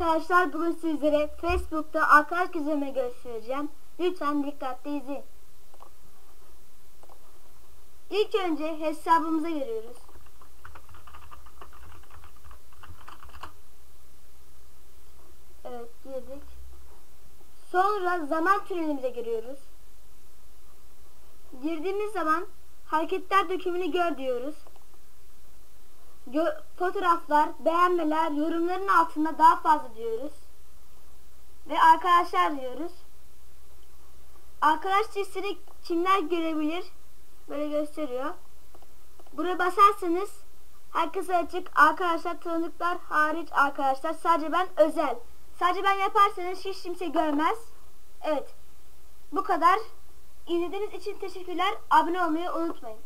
arkadaşlar bugün sizlere Facebook'ta arkadaş gizleme göstereceğim. Lütfen dikkatli izleyin. İlk önce hesabımıza giriyoruz. Evet girdik. Sonra zaman tünelimize giriyoruz. Girdiğimiz zaman hareketler dökümünü gör diyoruz. Fotoğraflar, beğenmeler, yorumların altında daha fazla diyoruz. Ve arkadaşlar diyoruz. Arkadaş listesini kimler görebilir? Böyle gösteriyor. Buraya basarsanız herkese açık arkadaşlar tanıdıklar hariç arkadaşlar sadece ben özel. Sadece ben yaparsanız hiç kimse görmez. Evet. Bu kadar. İzlediğiniz için teşekkürler. Abone olmayı unutmayın.